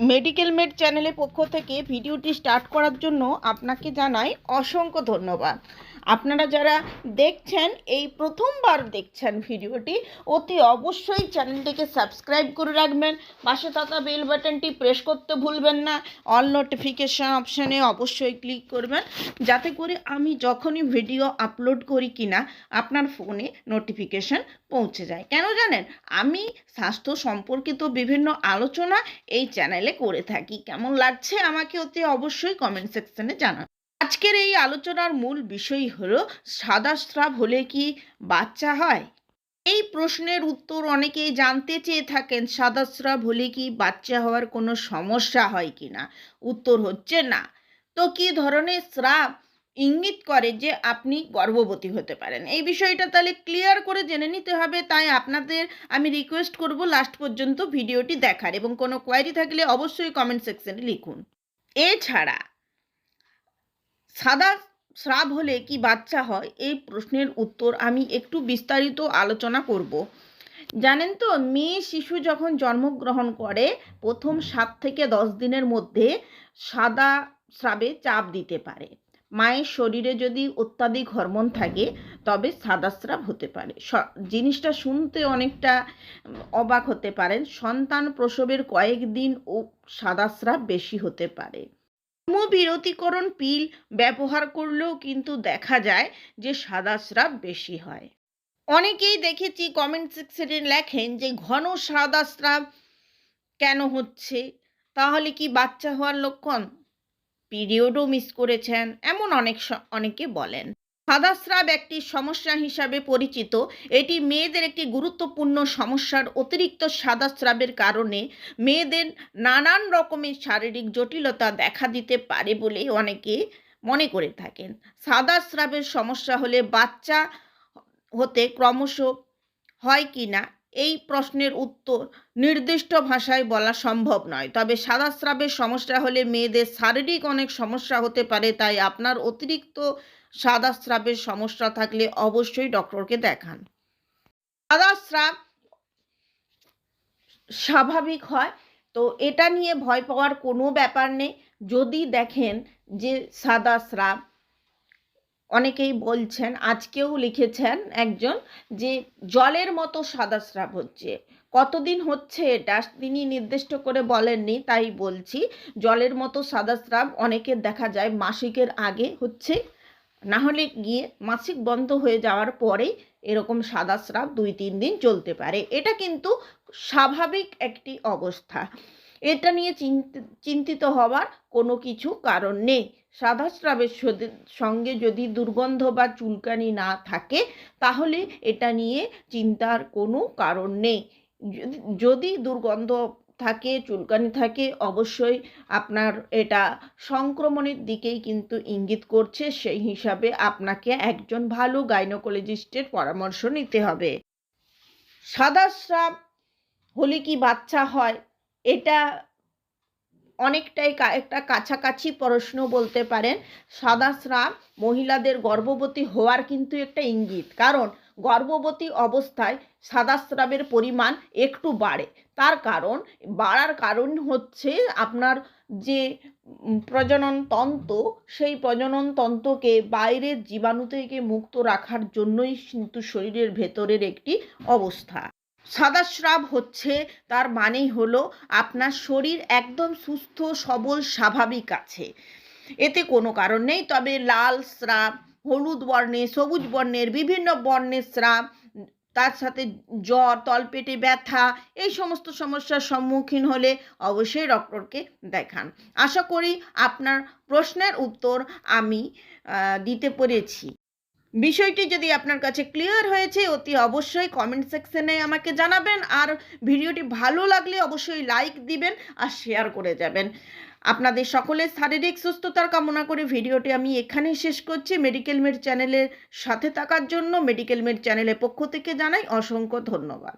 Medical made চ্যানেলের পক্ষ থেকে ভিডিওটি স্টার্ট করার জন্য আপনাকে জানাই অসংখ্য ধন্যবাদ। আপনারা যারা দেখছেন, এই প্রথমবার দেখছেন ভিডিওটি, অতি অবশ্যই চ্যানেলটিকে সাবস্ক্রাইব করে রাখবেন। পাশে থাকা বেল বাটনটি প্রেস করতে ভুলবেন না। অল নোটিফিকেশান অপশানে অবশ্যই ক্লিক করবেন, যাতে করে আমি যখনই ভিডিও আপলোড করি কিনা, আপনার ফোনে নোটিফিকেশান পৌঁছে যায়। কেন জানেন? আমি স্বাস্থ্য সম্পর্কিত বিভিন্ন আলোচনা এই চ্যানেলে করে থাকি। কেমন লাগছে আমাকে অতি অবশ্যই কমেন্ট সেকশনে জানান আজকের এই আলোচনার মূল বিষয় হলো সাদা স্রাব হলে কি বাচ্চা হয়? এই প্রশ্নের উত্তর অনেকেই জানতে চেয়ে থাকেন সাদা স্রাব হলে কি বাচ্চা হওয়ার কোনো সমস্যা হয় কি না? উত্তর হচ্ছে না। তো কি ধরনের স্রাব ইঙ্গিত করে যে আপনি গর্ভবতী হতে পারেন? এই বিষয়টা তাহলে ক্লিয়ার করে জেনে নিতে হবে, তাই আপনাদের আমি রিকোয়েস্ট করব লাস্ট পর্যন্ত ভিডিওটি দেখার এবং কোনো কোয়ারি থাকলে অবশ্যই কমেন্ট সেকশনে লিখুন। এছাড়া সাদা স্রাব হলে কি বাচ্চা হয়? এই প্রশ্নের উত্তর আমি একটু বিস্তারিত আলোচনা করব। জানেন তো, মেয়ে শিশু যখন জন্মগ্রহণ করে, প্রথম সাত থেকে দশ দিনের মধ্যে সাদা স্রাবে চাপ দিতে পারে। মায়ের শরীরে যদি অত্যাধিক হরমোন থাকে, তবে সাদা স্রাব হতে পারে। জিনিসটা শুনতে অনেকটা অবাক হতে পারেন। সন্তান প্রসবের কয়েকদিন ও সাদা স্রাব বেশি হতে পারে। বিরতিকরণ পিল ব্যবহার করলেও কিন্তু দেখা যায় যে সাদা স্রাব বেশি হয়। অনেকেই দেখেছি কমেন্ট সেকশনে লেখেন যে, ঘন সাদা স্রাব কেন হচ্ছে? তাহলে কি বাচ্চা হওয়ার লক্ষণ? পিরিয়ডও মিস করেছেন। এমন অনেক অনেকে বলেন। সাদা স্রাব একটি সমস্যা হিসাবে পরিচিত। এটি মেয়েদের একটি গুরুত্বপূর্ণ সমস্যার অতিরিক্ত সাদাস্রাবের কারণে মেয়েদের নানান রকমের শারীরিক জটিলতা দেখা দিতে পারে বলে অনেকে মনে করে থাকেন। সাদা স্রাবের সমস্যা হলে বাচ্চা হতে ক্রমশ হয় কি না, এই প্রশ্নের উত্তর নির্দিষ্ট ভাষায় বলা সম্ভব নয়। তবে সাদাস্রাবের সমস্যা হলে মেয়েদের শারীরিক অনেক সমস্যা হতে পারে, তাই আপনার অতিরিক্ত সাদা স্রাবের সমস্যা থাকলে অবশ্যই ডক্টরকে দেখান। সাদা স্রাব স্বাভাবিক হয়, তো এটা নিয়ে ভয় পাওয়ার কোনো ব্যাপার নেই। যদি দেখেন যে সাদা স্রাব অনেকেই বলছেন, আজকেও লিখেছেন একজন যে জলের মতো সাদা স্রাব হচ্ছে। কতদিন হচ্ছে এটা? তিনি নির্দিষ্ট করে বলেননি, তাই বলছি। জলের মতো সাদা স্রাব অনেকের দেখা যায় মাসিকের আগে হচ্ছে না হলে গিয়ে মাসিক বন্ধ হয়ে যাওয়ার পরেই এরকম সাদা স্রাব দুই, তিন দিন চলতে পারে। এটা কিন্তু স্বাভাবিক একটি অবস্থা। এটা নিয়ে চিন্তি- চিন্তিত হওয়ার কোনো কিছু কারণ নেই। সাদা স্রাবের সঙ্গে যদি দুর্গন্ধ বা চুলকানি না থাকে, তাহলে এটা নিয়ে চিন্তার কোনো কারণ নেই। যদি দুর্গন্ধ থাকে, চুলকানি থাকে, অবশ্যই আপনার এটা সংক্রমণের দিকেই কিন্তু ইঙ্গিত করছে। সেই হিসাবে আপনাকে একজন ভালো গাইনোকোলজিস্টের পরামর্শ নিতে হবে। সাদা স্রাব হলে কি বাচ্চা হয়? এটা অনেকটাই একটা কাছাকাছি প্রশ্ন বলতে পারেন। সাদা স্রাব মহিলাদের গর্ভবতী হওয়ার কিন্তু একটা ইঙ্গিত। কারণ গর্ভবতী অবস্থায় সাদা স্রাবের পরিমাণ একটু বাড়ে। তার কারণ, বাড়ার কারণ হচ্ছে আপনার যে প্রজনন তন্ত্র, সেই প্রজনন তন্ত্রকে বাইরের জীবাণু থেকে মুক্ত রাখার জন্যই কিন্তু শরীরের ভেতরের একটি অবস্থা। সাদা স্রাব হচ্ছে, তার মানেই হলো আপনার শরীর একদম সুস্থ, সবল, স্বাভাবিক আছে। এতে কোনো কারণ নেই, তবে লাল স্রাব হলুদ বর্ণের সবুজ বর্ণের বিভিন্ন বর্ণের স্রাব, তার সাথে জ্বর, তলপেটে ব্যথা, এই সমস্ত সমস্যার সম্মুখীন হলে অবশ্যই ডক্টরকে দেখান। আশা করি আপনার প্রশ্নের উত্তর আমি দিতে পেরেছি। বিষয়টি যদি আপনার কাছে ক্লিয়ার হয়েছে, অতি অবশ্যই কমেন্ট সেকশনে আমাকে জানাবেন। আর ভিডিওটি ভালো লাগলে অবশ্যই লাইক দিবেন আর শেয়ার করে যাবেন। আপনাদের সকলের শারীরিক সুস্থতার কামনা করে ভিডিওটি আমি এখানেই শেষ করছি। মেডিকেল মেড চ্যানেলের সাথে থাকার জন্য মেডিকেল মেড চ্যানেলের পক্ষ থেকে জানাই অসংখ্য ধন্যবাদ।